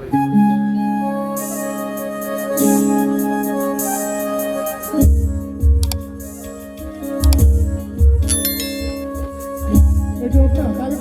要？那就不想。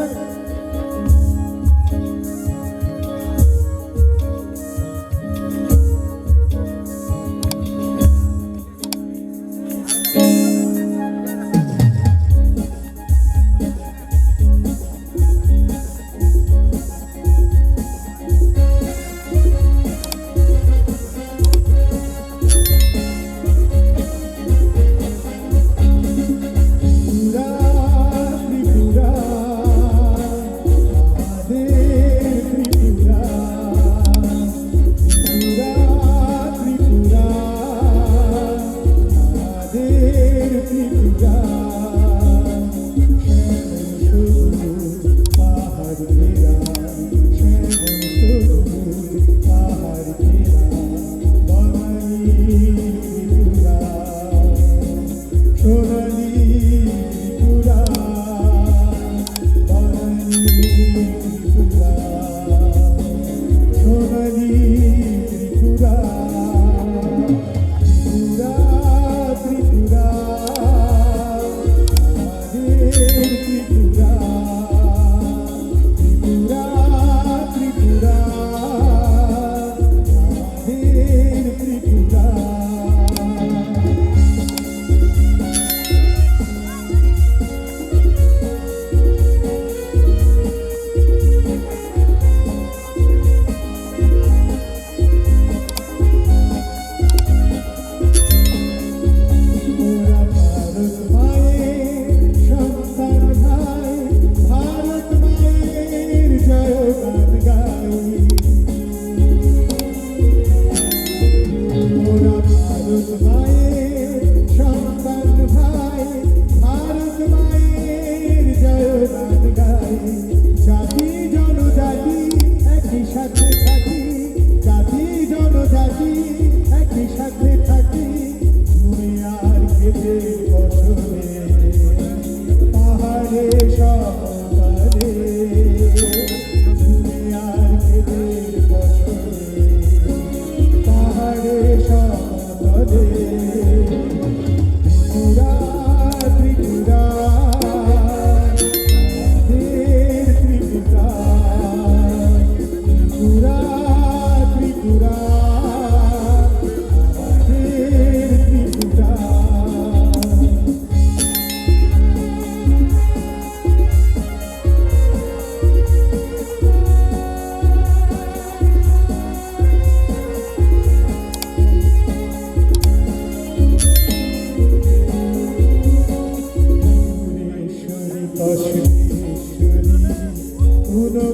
Amen.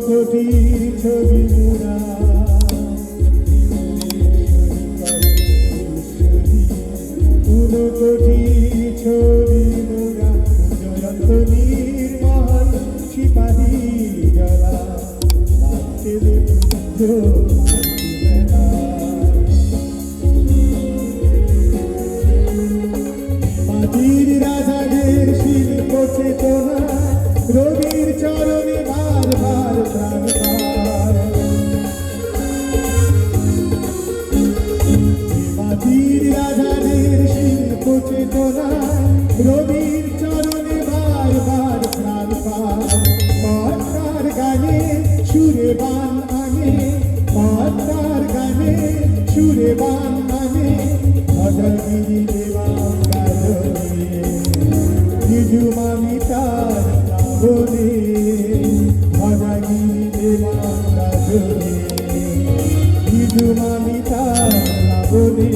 ছবি ছবি মোরা সুরেবান আমি মানে, পাতার গানে সুরেবান আমি মানে, ভজনগিরি দেবান গাজনে। বিজু মামিতার বলে ভজনগিরি দেবান গাজনে। বিজু মামিতার বলে